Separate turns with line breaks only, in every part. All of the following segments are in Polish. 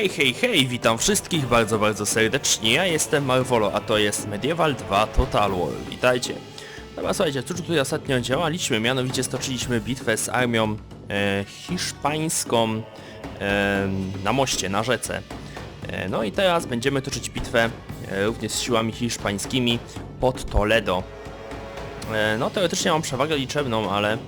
Hej, hej, hej, witam wszystkich bardzo, bardzo serdecznie. Ja jestem Marvolo, a to jest Medieval 2 Total War. Witajcie. Dobra, słuchajcie, cóż tutaj ostatnio działaliśmy? Mianowicie stoczyliśmy bitwę z armią e, hiszpańską e, na moście, na rzece. E, no i teraz będziemy toczyć bitwę e, również z siłami hiszpańskimi pod Toledo. E, No teoretycznie mam przewagę liczebną, ale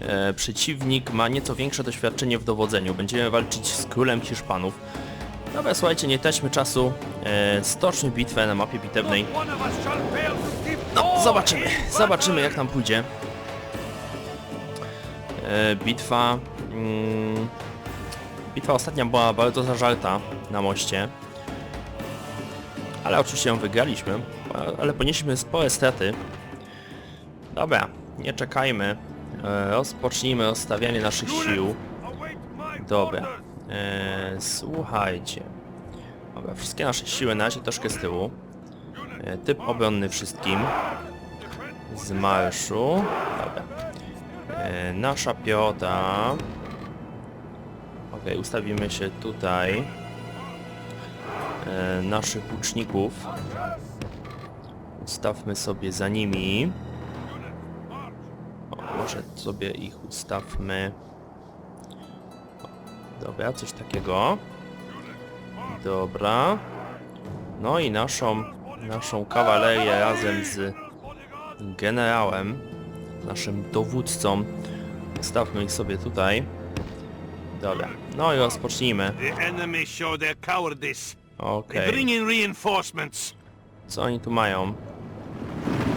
e, przeciwnik ma nieco większe doświadczenie w dowodzeniu. Będziemy walczyć z królem Hiszpanów. Dobra, słuchajcie, nie traćmy czasu. E, stoczmy bitwę na mapie bitewnej. No, zobaczymy. Zobaczymy jak nam pójdzie. E, bitwa... Mm, bitwa ostatnia była bardzo zażarta na moście. Ale oczywiście ją wygraliśmy. Ale ponieśliśmy spore straty. Dobra, nie czekajmy. E, rozpocznijmy rozstawianie naszych sił. Dobra. E, słuchajcie. Dobra, wszystkie nasze siły na razie troszkę z tyłu. E, typ obronny wszystkim. Z marszu. Dobra. E, nasza piota. Ok, ustawimy się tutaj. E, naszych łuczników. Ustawmy sobie za nimi. O, może sobie ich ustawmy. Dobra, coś takiego. Dobra. No i naszą, naszą kawalerię razem z generałem, naszym dowódcą. Ustawmy ich sobie tutaj. Dobra. No i rozpocznijmy. Okej.
Reinforcements.
Co oni tu mają?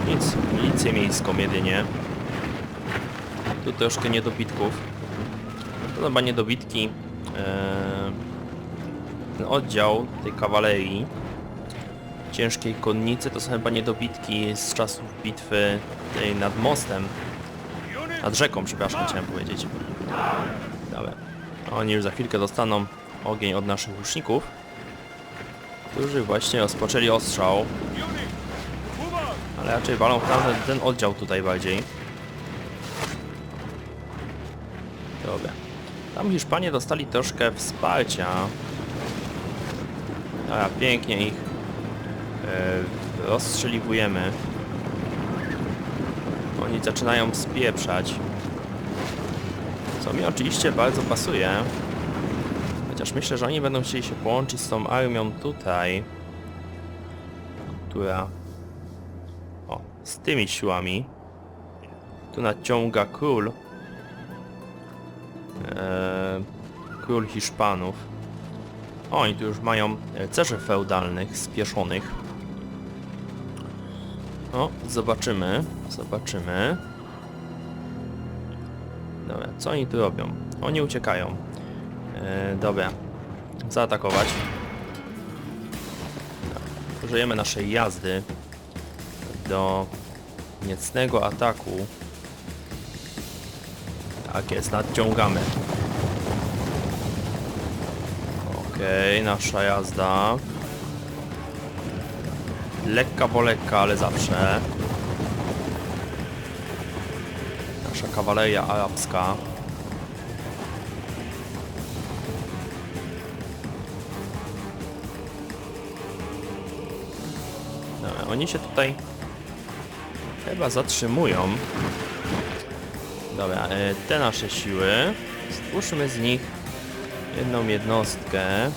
Nic, milicję miejską jedynie. Tu troszkę niedobitków. To chyba niedobitki. Ten oddział tej kawalerii ciężkiej konnicy to są chyba niedobitki z czasów bitwy tej nad mostem. Nad rzeką, przepraszam, chciałem powiedzieć. Dobra. Oni już za chwilkę dostaną ogień od naszych łuczników, którzy właśnie rozpoczęli ostrzał. Ale raczej walą w tamten ten oddział tutaj bardziej. Dobra. Tam Hiszpanie dostali troszkę wsparcia. Dobra, pięknie ich e, rozstrzeliwujemy. Oni zaczynają spieprzać. Co mi oczywiście bardzo pasuje. Chociaż myślę, że oni będą chcieli się połączyć z tą armią tutaj. Która... O, z tymi siłami. Tu nadciąga król. Król Hiszpanów. Oni tu już mają e, cerzy feudalnych, spieszonych. O, zobaczymy, zobaczymy. Dobra, co oni tu robią? Oni uciekają. E, dobra, zaatakować. Użyjemy naszej jazdy do niecnego ataku. Tak jest, nadciągamy. Okej, nasza jazda. Lekka, bo lekka, ale zawsze. Nasza kawaleria arabska. Dobra, oni się tutaj chyba zatrzymują. Dobra, e, te nasze siły. Stwórzmy z nich jedną jednostkę.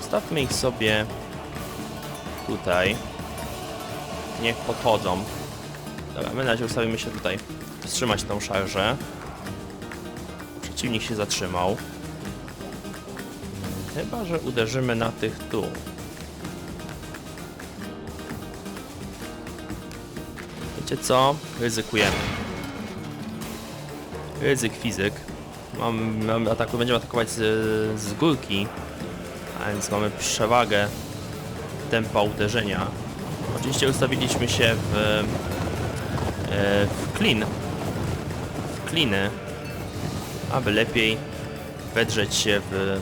Stawmy ich sobie tutaj. Niech podchodzą. Dobra, my na razie ustawimy się tutaj. Wstrzymać tą szarżę. Przeciwnik się zatrzymał. Chyba, że uderzymy na tych tu. Wiecie co? Ryzykujemy. Ryzyk fizyk. Mam, mamy ataku, będziemy atakować z, z górki, a więc mamy przewagę tempa uderzenia. Oczywiście ustawiliśmy się w, e, w klin, w kliny, aby lepiej wedrzeć się w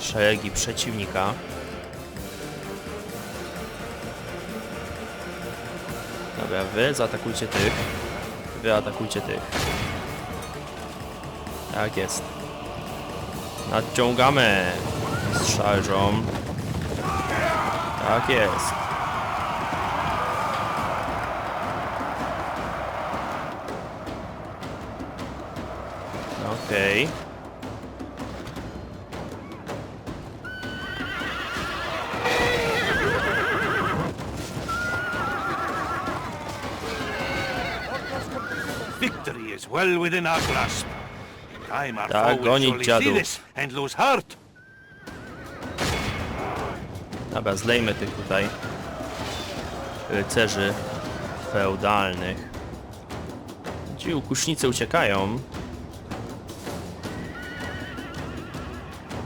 szeregi przeciwnika. Dobra, wy zaatakujcie tych. Wy atakujcie tych. Tak jest. Nadciągamy szarżą. Tak jest. Okej.
Victory is well within our grasp.
Tak, gonić
heart.
Dobra, zlejmy tych tutaj rycerzy feudalnych. Ci ukusznicy uciekają.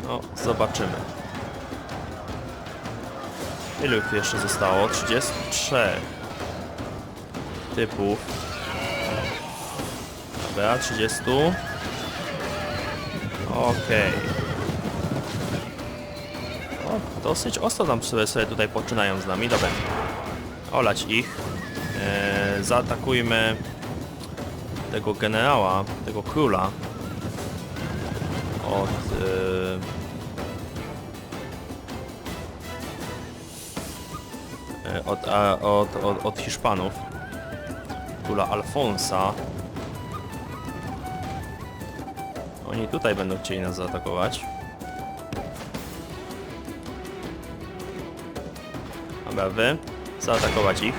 No, zobaczymy. Ilu ich jeszcze zostało? 33 typów. Dobra, 30. Okej. O, dosyć ostro tam sobie, sobie tutaj poczynają z nami. Dobra. Olać ich. E, zaatakujmy tego generała, tego króla. Od... E, od, a, od, od, od Hiszpanów. Króla Alfonsa. Oni tutaj będą chcieli nas zaatakować. Dobra, wy zaatakować ich.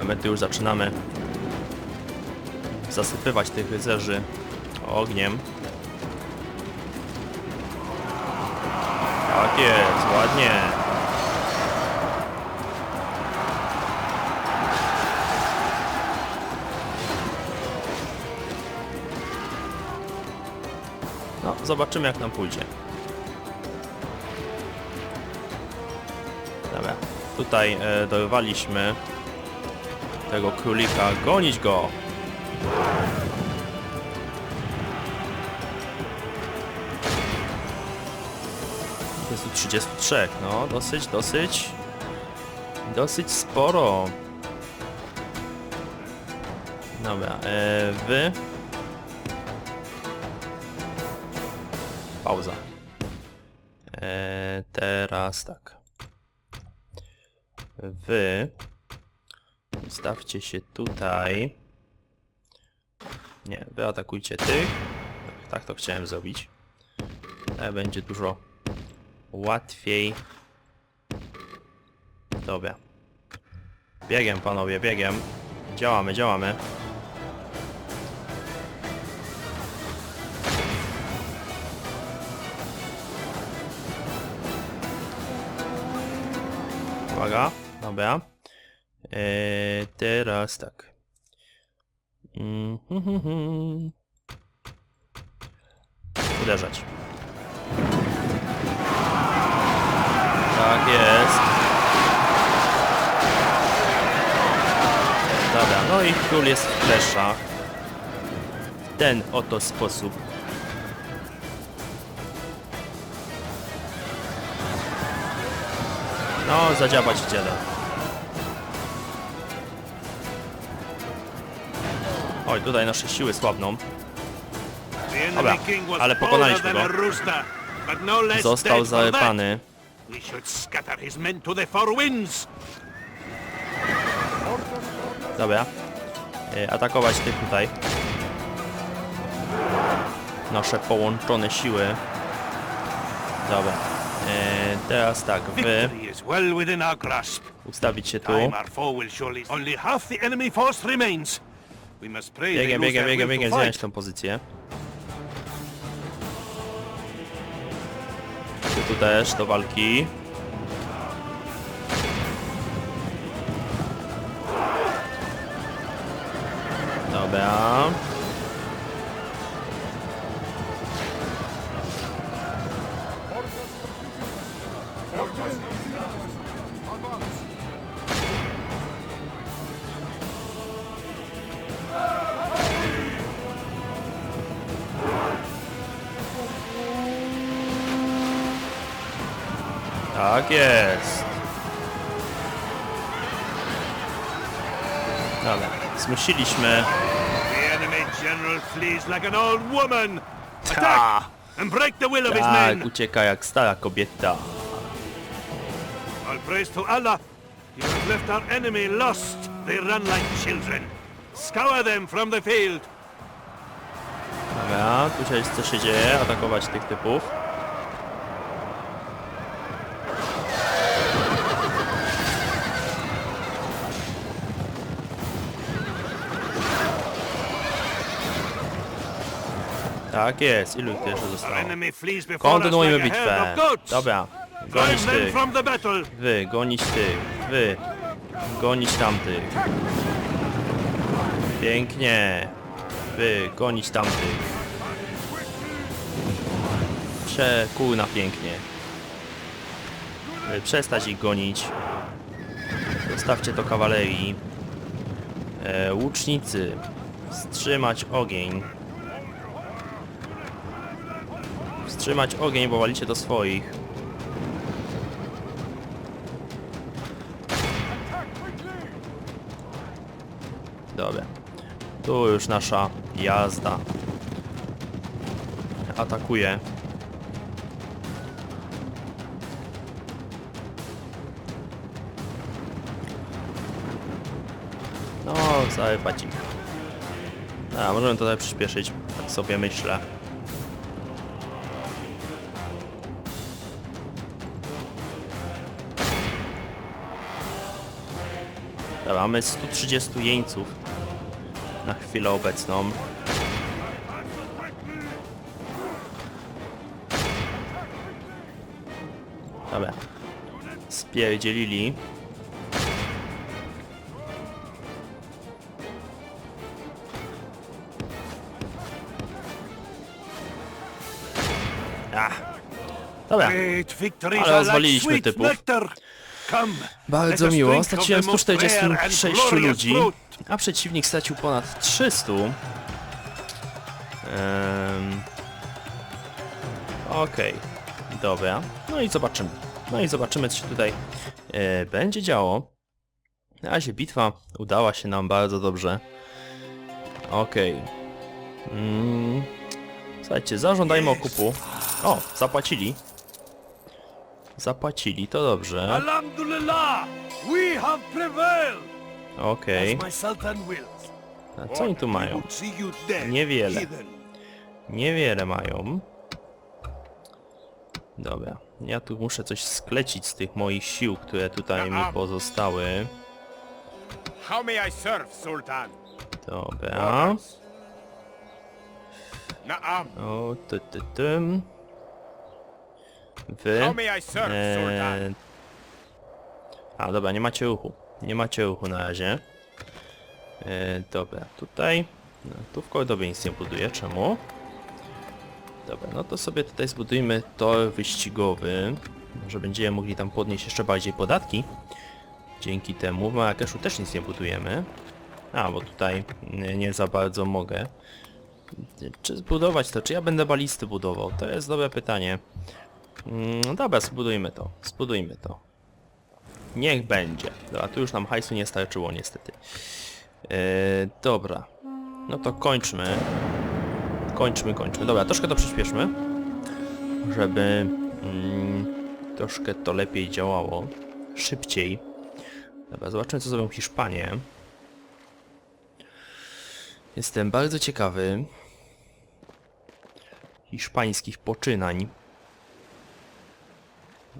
A my tu już zaczynamy zasypywać tych rycerzy ogniem. Tak jest, ładnie. Zobaczymy jak nam pójdzie. Dobra, tutaj e, tego królika. Gonić go! Jest tu 33, no dosyć, dosyć. Dosyć sporo. Dobra, e, wy. Pauza. E, teraz tak. Wy stawcie się tutaj. Nie, wy atakujcie tych. Tak to chciałem zrobić. Tak będzie dużo łatwiej. Dobra. Biegiem panowie, biegiem. Działamy, działamy. Uwaga, dobra. Eee, teraz tak. Mm. Uderzać. Tak jest. Dobra, no i król jest w kleszach. W ten oto sposób. No, zadziałać dziada. Oj, tutaj nasze siły słabną. Dobra, ale pokonaliśmy go. Został zalepany. Dobra. E, Atakować tych tutaj. Nasze połączone siły. Dobra. E, teraz tak, wy
Victory is well within our grasp.
ustawić się tu.
Time our foe will surely... Only half the enemy force remains. We must pray they
Biegiem,
lose
biegiem,
their
biegiem,
will to
biegiem, zająć
fight.
tą pozycję. Ty tu też do walki. Dobra. Tak jest. Dobra, zmusiliśmy. Ta, tak,
men.
ucieka jak stara kobieta.
All praise to Allah. Left our enemy lost. They run like children. Scour them from the field.
Dobra, tu się co się dzieje, atakować tych typów. Tak jest, ilu ich jeszcze zostało? Kontynuujmy bitwę. Dobra, gonić tych, wy, gonić tych, wy, gonić tamtych. Pięknie, wy, gonić tamtych. Przekurna pięknie. Wy, Przestać ich gonić. Zostawcie to kawalerii. E, łucznicy. Wstrzymać ogień. Wstrzymać ogień, bo walicie do swoich. Dobra. Tu już nasza jazda. Atakuje. No, cały pacik. A, możemy tutaj przyspieszyć, tak sobie myślę. Mamy 130 jeńców na chwilę obecną. Dobra. Spierdzielili. Ach. Dobra. Ale
sweet
typów. Bardzo miło, straciłem
the most rare and
146
glorious
ludzi, a przeciwnik stracił ponad 300. Um, Okej, dobra. No i zobaczymy. No i zobaczymy, co się tutaj e, będzie działo. Na razie bitwa udała się nam bardzo dobrze. Okej. Mm. Słuchajcie, zażądajmy okupu. O, zapłacili. Zapłacili, to dobrze.
Alhamdulillah, we have prevailed.
Okej.
As my sultan wills.
A co oni tu mają?
would see you dead,
Niewiele.
heathen.
Niewiele mają. Dobra. Ja tu muszę coś sklecić z tych moich sił, które tutaj mi pozostały.
How may I serve, Sultan?
Dobra.
Naam.
O, ty, ty, tym. Wy. Eee... A, dobra, nie macie ruchu. Nie macie ruchu na razie. Eee, dobra, tutaj... No, tu w kordowie nic nie buduję, czemu? Dobra, no to sobie tutaj zbudujmy tor wyścigowy. Może będziemy mogli tam podnieść jeszcze bardziej podatki. Dzięki temu w Marrakeszu też nic nie budujemy. A, bo tutaj nie, nie za bardzo mogę. Czy zbudować to? Czy ja będę balisty budował? To jest dobre pytanie. Mm, No dobra, zbudujmy to. Zbudujmy to. Niech będzie. Dobra, tu już nam hajsu nie starczyło niestety. Yy, dobra. No to kończmy. Kończmy, kończmy. Dobra, troszkę to przyspieszmy. Żeby mm, troszkę to lepiej działało. Szybciej. Dobra, zobaczymy co zrobią Hiszpanie. Jestem bardzo ciekawy hiszpańskich poczynań.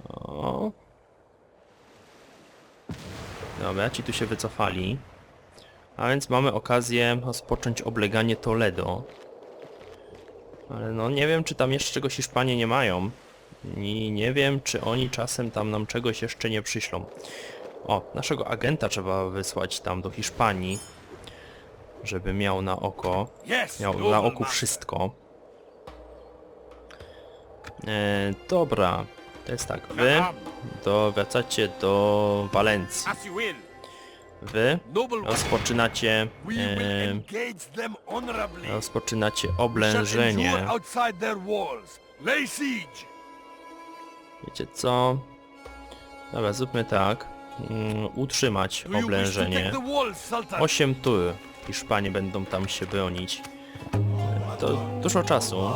O. Dobra, ci tu się wycofali. A więc mamy okazję rozpocząć obleganie Toledo. Ale no nie wiem, czy tam jeszcze czegoś Hiszpanie nie mają. I nie wiem, czy oni czasem tam nam czegoś jeszcze nie przyślą. O, naszego agenta trzeba wysłać tam do Hiszpanii. Żeby miał na oko. Miał na oku wszystko. E, dobra, to jest tak, wy do, wracacie do Walencji. Wy rozpoczynacie, e, rozpoczynacie oblężenie. Wiecie co? Dobra, zróbmy tak. Mm, utrzymać oblężenie.
take the walls, Sultan?
8 tur. Hiszpanie będą tam się bronić. to dużo czasu.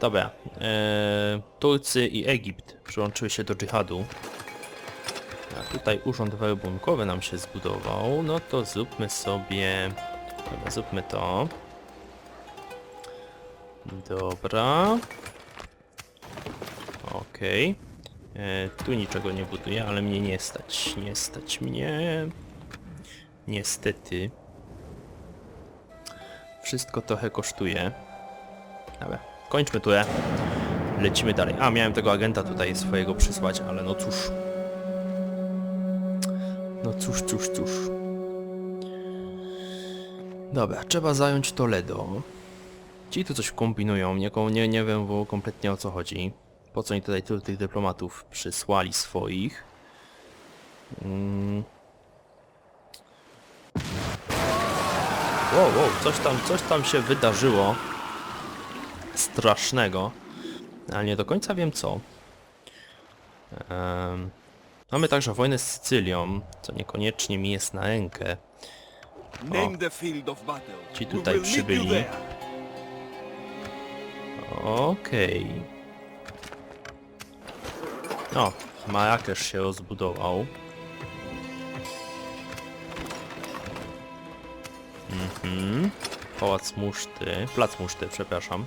Dobra. Em, Turcy i Egipt przyłączyły się do dżihadu. A tutaj urząd werbunkowy nam się zbudował. No to zróbmy sobie... Dobra, zróbmy to. Dobra. Okej. E, Tu niczego nie buduję, ale mnie nie stać. Nie stać mnie. Niestety. Wszystko trochę kosztuje. Dobra, kończmy turę. Lecimy dalej. A, miałem tego agenta tutaj swojego przysłać, ale no cóż. No cóż, cóż, cóż. Dobra, trzeba zająć Toledo. Ci tu coś kombinują, nie, nie, nie wiem bo kompletnie o co chodzi. Po co oni tutaj tylu tych dyplomatów przysłali swoich. Mm. Wow, wow, coś tam, coś tam się wydarzyło. Strasznego. Ale nie do końca wiem co. Em, mamy także wojnę z Sycylią, co niekoniecznie mi jest na rękę.
Battle.
Ci tutaj przybyli. Okej. O, Marrakesz się rozbudował. Mhm. Pałac Muszty. Plac Muszty, przepraszam.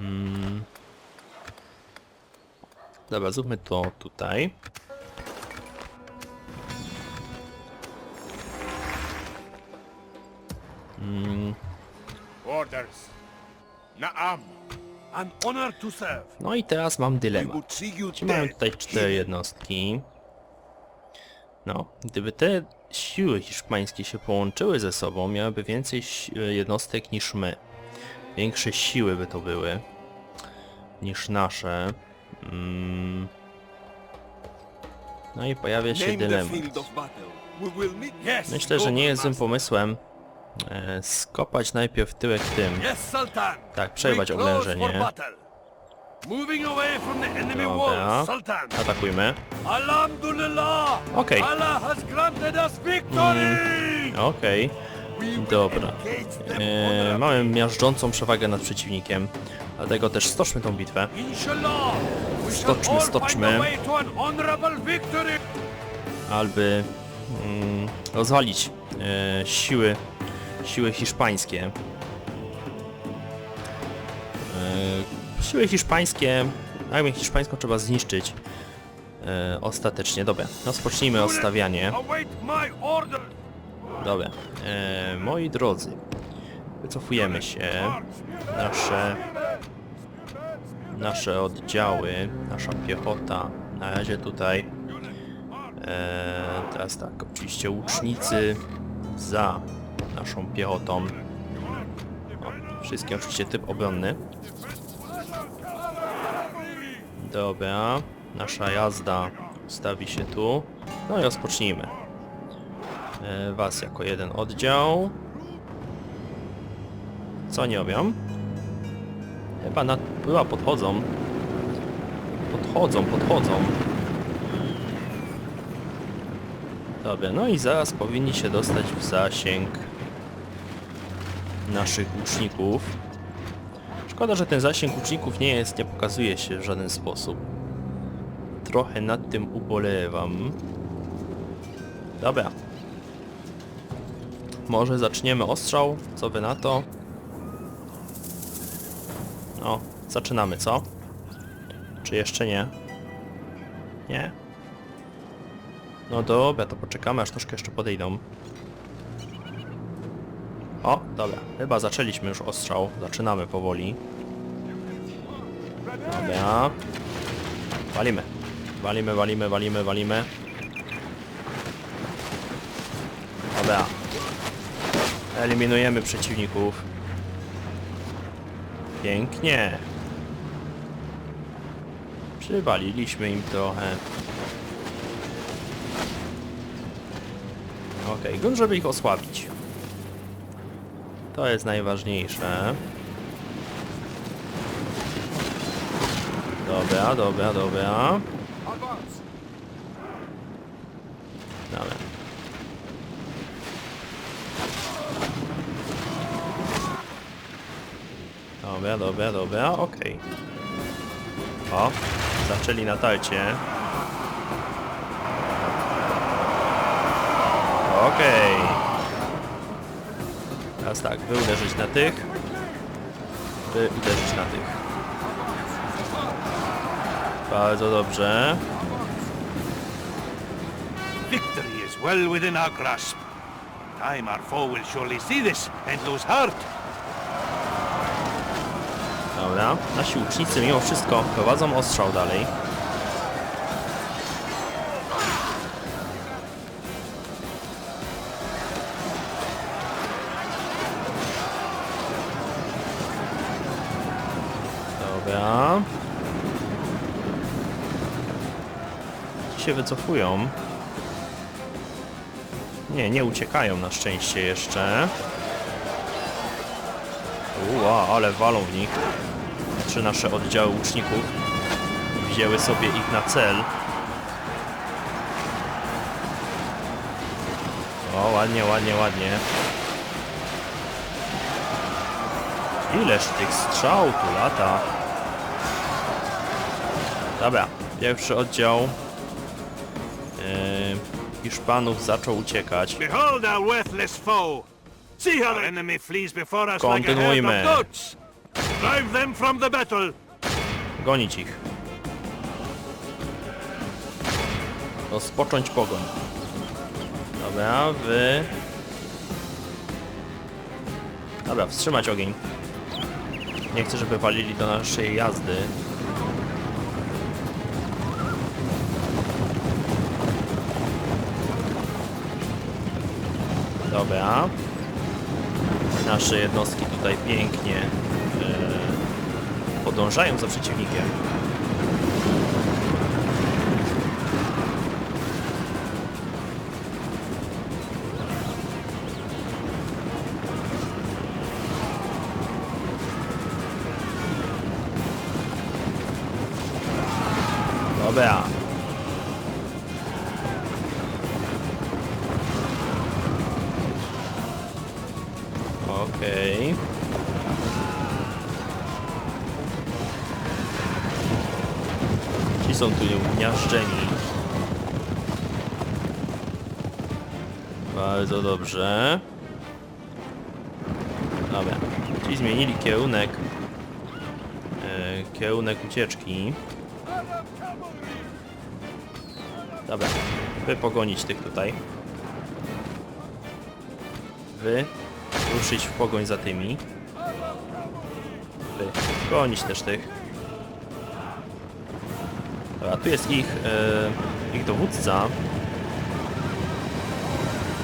Mm. Dobra, zróbmy to tutaj.
Orders. Na'am.
An honor to serve.
No i teraz mam dylemat. Ci mają tutaj cztery jednostki. No, gdyby te siły hiszpańskie się połączyły ze sobą, miałyby więcej si- jednostek niż my. Większe siły by to były niż nasze. Mm. No i pojawia się dylemat. Myślę, że nie jest złym pomysłem e, skopać najpierw tyłek tym. Tak, przerwać oblężenie. Dobra. Atakujmy. Okej.
Us victory.
Okej. Dobra. E,
honorably.
mamy miażdżącą przewagę nad przeciwnikiem, dlatego też stoczmy tą bitwę. Stoczmy, stoczmy. Alby mm, rozwalić e, siły, siły hiszpańskie. E, siły hiszpańskie, armię hiszpańską trzeba zniszczyć e, ostatecznie. Dobra, rozpocznijmy odstawianie. Dobra, e, moi drodzy, wycofujemy się. Nasze, nasze oddziały, nasza piechota, na razie tutaj. E, teraz tak, oczywiście łucznicy za naszą piechotą. O, wszystkie oczywiście typ obronny. Dobra, nasza jazda ustawi się tu. No i rozpocznijmy. E, Was jako jeden oddział. Co oni robią? Chyba na... Chyba podchodzą. Podchodzą, podchodzą. Dobra, no i zaraz powinni się dostać w zasięg naszych łuczników. Szkoda, że ten zasięg łuczników nie jest, nie pokazuje się w żaden sposób. Trochę nad tym ubolewam. Dobra. Może zaczniemy ostrzał? Co wy na to? No, zaczynamy, co? Czy jeszcze nie? Nie? No dobra, to poczekamy aż troszkę jeszcze podejdą. O, dobra, chyba zaczęliśmy już ostrzał. Zaczynamy powoli. Dobra. Walimy. Walimy, walimy, walimy, walimy. Dobra. Eliminujemy przeciwników. Pięknie. Przywaliliśmy im trochę. Okej, okay, żeby ich osłabić. To jest najważniejsze. Dobra, dobra, dobra.
Advance.
Dobra. Dobra, dobra, okej. O, zaczęli na tarcie. Okej. Teraz tak, wy uderzyć na tych. Wy uderzyć na tych. Bardzo dobrze.
Victory is well within our grasp. Time our foe will surely see this and lose heart.
Dobra, nasi łucznicy mimo wszystko prowadzą ostrzał dalej. Dobra. Ci się wycofują. Nie, nie uciekają na szczęście jeszcze. Ua, ale walą w nich. Czy nasze oddziały łuczników wzięły sobie ich na cel. O, ładnie, ładnie, ładnie. Ileż tych strzał tu lata. Dobra, pierwszy oddział yy, Hiszpanów zaczął uciekać. Kontynuujmy.
Drive them from the battle!
Gonić ich. Rozpocząć pogoń. Dobra, wy... Dobra, wstrzymać ogień. Nie chcę, żeby walili do naszej jazdy. Dobra. Nasze jednostki tutaj pięknie podążają za przeciwnikiem. Dobra. Okej. Są tu miażdżeni. Bardzo dobrze. Dobra. Ci zmienili kierunek. E, kierunek ucieczki. Dobra. Wy pogonić tych tutaj. Wy ruszyć w pogoń za tymi. Wy gonić też tych. Tu jest ich, e, ich dowódca.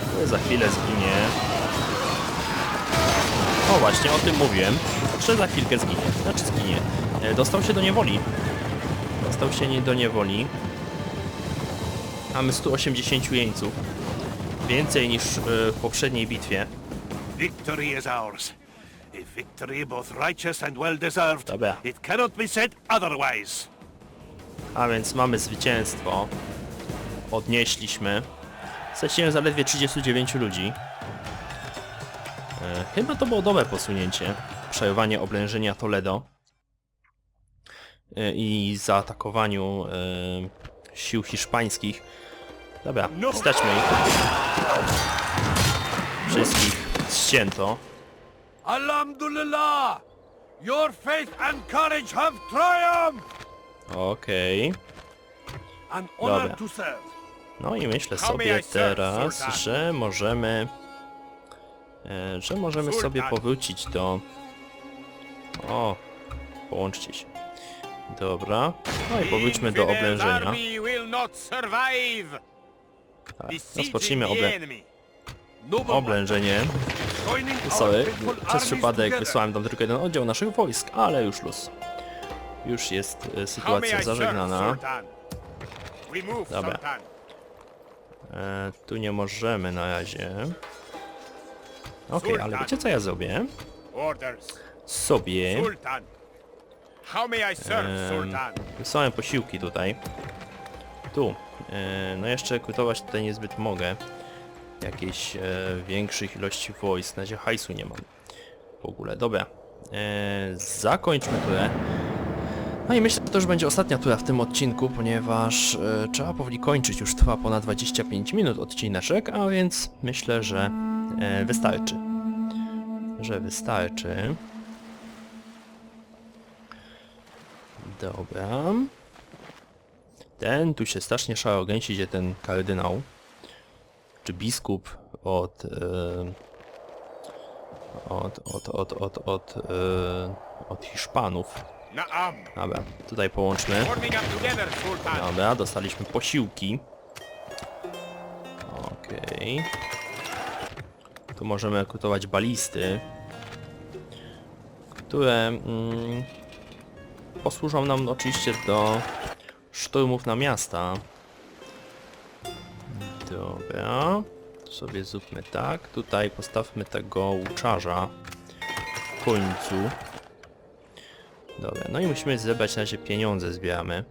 Który za chwilę zginie. O właśnie, o tym mówiłem, że za chwilkę zginie. Znaczy zginie. E, dostał się do niewoli. Dostał się nie do niewoli. Mamy 180 jeńców. Więcej niż e, w poprzedniej bitwie.
Victory is ours. A victory both righteous and well deserved.
Dobra.
It cannot be said otherwise.
A więc mamy zwycięstwo. Odnieśliśmy. Straciłem zaledwie 39 ludzi. E, chyba to było dobre posunięcie. Przerwanie oblężenia Toledo. E, I zaatakowaniu e, sił hiszpańskich. Dobra, staćmy ich. Wszystkich ścięto.
Alhamdulillah! Your faith and courage have triumphed!
Okej.
An
Dobra.
honor to serve.
No i myślę sobie teraz, że możemy... E, że możemy sobie powrócić do... O, połączcie się. Dobra. No i powróćmy do oblężenia. Tak, rozpocznijmy oblę.
Noble
oblężenie. Sorry, przez przypadek wysłałem tam tylko jeden oddział naszych wojsk, ale już luz. Już jest e, sytuacja zażegnana. Dobra. E, tu nie możemy na razie. Okej, ale wiecie co ja zrobię? Sobie...
Sultan?
Wysłałem posiłki tutaj. Tu. E, no jeszcze rekrutować tutaj niezbyt mogę. Jakiejś e, większych ilości wojsk. Na razie hajsu nie mam. W ogóle. Dobra. e, zakończmy turę. No i myślę, że to już będzie ostatnia tura w tym odcinku, ponieważ e, trzeba powoli kończyć, już trwa ponad 25 minut odcineczek, a więc myślę, że e, wystarczy. Że wystarczy. Dobra. Ten tu się strasznie szaro gęsi, gdzie ten kardynał. Czy biskup od... E, od, od, od, od, od, od Hiszpanów. Dobra, tutaj połączmy. Dobra, dostaliśmy posiłki. Okej. Tu możemy rekrutować balisty, które mm, posłużą nam oczywiście do szturmów na miasta. Dobra, sobie zróbmy tak. Tutaj postawmy tego łuczarza w końcu. Dobra, no i musimy zebrać na razie pieniądze, zbieramy.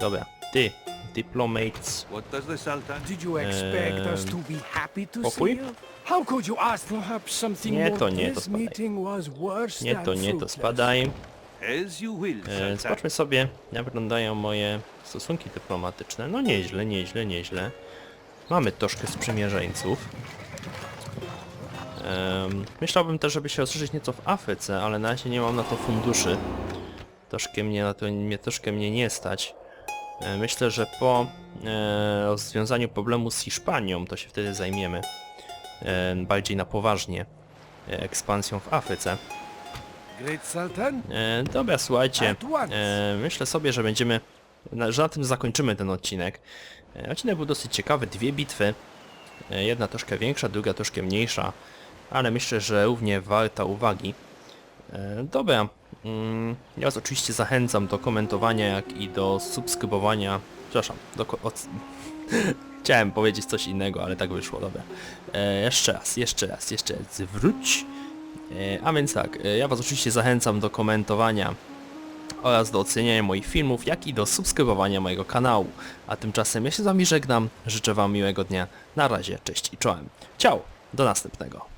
Dobra, ty, diplomates.
What does the Sultan?
Did you expect us to be happy to
pokój?
see you? How could you ask? Perhaps something
Nie
more.
to nie, to
This
spadaj.
meeting was worse
Nie
than
to, nie to,
fruitless.
spadaj.
As you will,
E,
Sultan.
zobaczmy sobie, jak wyglądają moje stosunki dyplomatyczne. No nieźle, nieźle, nieźle. Mamy troszkę sprzymierzeńców. Myślałbym też, żeby się rozszerzyć nieco w Afryce, ale na razie nie mam na to funduszy. Troszkę mnie na to, mnie troszkę mnie nie stać. E, myślę, że po e, rozwiązaniu problemu z Hiszpanią, to się wtedy zajmiemy e, bardziej na poważnie ekspansją w Afryce. Dobra, słuchajcie. Myślę sobie, że będziemy. Że na tym zakończymy ten odcinek. Odcinek był dosyć ciekawy, dwie bitwy. Jedna troszkę większa, druga troszkę mniejsza. Ale myślę, że równie warta uwagi. E, dobra. Mm, ja was oczywiście zachęcam do komentowania, jak i do subskrybowania. Przepraszam, do. Od... Chciałem powiedzieć coś innego, ale tak wyszło, dobra. E, jeszcze raz, jeszcze raz, jeszcze raz. Wróć. E, A więc tak, e, ja Was oczywiście zachęcam do komentowania oraz do oceniania moich filmów, jak i do subskrybowania mojego kanału. A tymczasem ja się z Wami żegnam, życzę Wam miłego dnia, na razie, cześć i czołem. Ciao, do następnego.